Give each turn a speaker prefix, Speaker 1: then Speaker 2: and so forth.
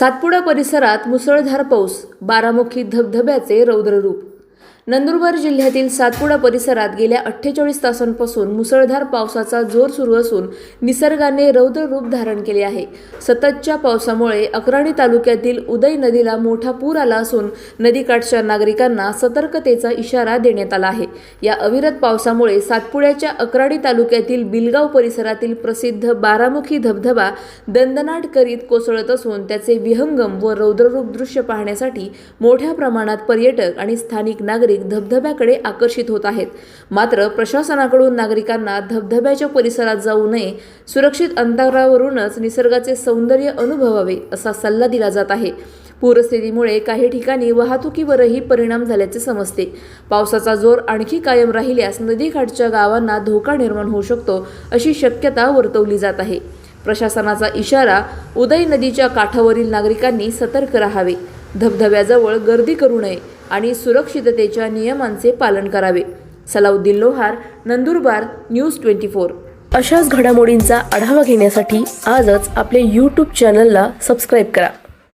Speaker 1: सातपुडा परिसरात मुसळधार पाऊस बारामुखी धबधब्याचे रौद्ररूप नंदुरबार जिल्ह्यातील सातपुडा परिसरात गेल्या अठ्ठेचाळीस तासांपासून मुसळधार पावसाचा जोर सुरू असून निसर्गाने रौद्र रूप धारण केले आहे. सततच्या पावसामुळे अक्राणी तालुक्यातील उदय नदीला मोठा पूर आला असून नदीकाठच्या नागरिकांना सतर्कतेचा इशारा देण्यात आला आहे. या अविरत पावसामुळे सातपुड्याच्या अक्राणी तालुक्यातील बिलगाव परिसरातील प्रसिद्ध बारामुखी धबधबा दंदनाट करीत कोसळत असून त्याचे विहंगम व रौद्ररूप दृश्य पाहण्यासाठी मोठ्या प्रमाणात पर्यटक आणि स्थानिक नागरिक धबधब्याकडे आकर्षित होत आहेत. मात्र प्रशासनाकडून नागरिकांना धबधब्याच्या परिसरात जाऊ नये सुरक्षित अंतरावरूनच निसर्गाचे सौंदर्य अनुभवावे असा सल्ला दिला जात आहे. पूरस्थितीमुळे काही ठिकाणी वाहतुकीवरही परिणाम झाल्याचे समजते. पावसाचा जोर आणखी कायम राहिल्यास नदीकाठच्या गावांना धोका निर्माण होऊ शकतो अशी शक्यता वर्तवली जात आहे. प्रशासनाचा इशारा उदय नदीच्या काठावरील नागरिकांनी सतर्क राहावे. धबधब्याजवळ गर्दी करू नये. आणि सुरक्षिततेच्या नियमांचे पालन करावे. Salauddin Lohar Nandurbar news twenty four. अशाच घडामोडींचा आढावा घेण्यासाठी आजच आपले यूट्यूब चॅनलला सबस्क्राईब करा.